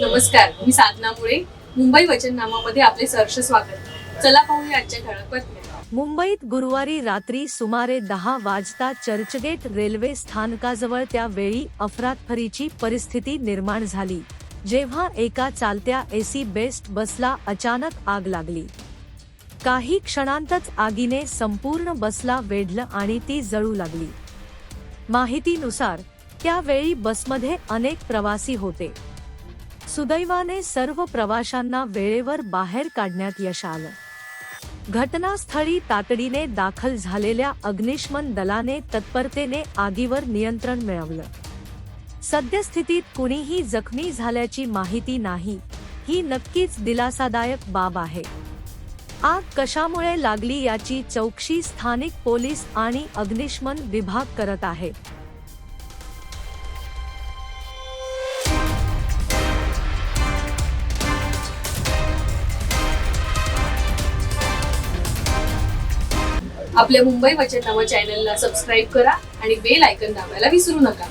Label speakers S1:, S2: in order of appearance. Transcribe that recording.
S1: नमस्कार मी साधना मुळे. मुंबई वचननामामध्ये आपले सहर्ष स्वागत. चला पाहूया आजच्या ठळक बातम्या.
S2: मुंबईत गुरुवारी रात्री सुमारे दहा वाजता चर्चगेट रेल्वे स्थानकाजवळ त्यावेळी अफरातफरीची परिस्थिती निर्माण झाली जेव्हा एका चालत्या एसी बेस्ट बसला अचानक आग लागली. काही क्षणांतच आगीने संपूर्ण बसला वेढलं आणि ती जळू लागली. माहितीनुसार त्यावेळी बसमध्ये अनेक प्रवासी होते. सुदैवाने सर्व प्रवाशांना वेळेवर बाहेर काढण्यात यश आलं. घटनास्थळी तातडीने दाखल झालेल्या अग्निशमन दलाने तत्परतेने आगीवर नियंत्रण मिळवलं. सद्यस्थितीत कुणीही जखमी झाल्याची माहिती नाही ही नक्कीच दिलासादायक बाब आहे. आग कशामुळे लागली याची चौकशी स्थानिक पोलीस आणि अग्निशमन विभाग करत आहे.
S1: आपल्या मुंबई वचननामा चॅनलला सबस्क्राईब करा आणि बेल आयकन दाबायला विसरू नका.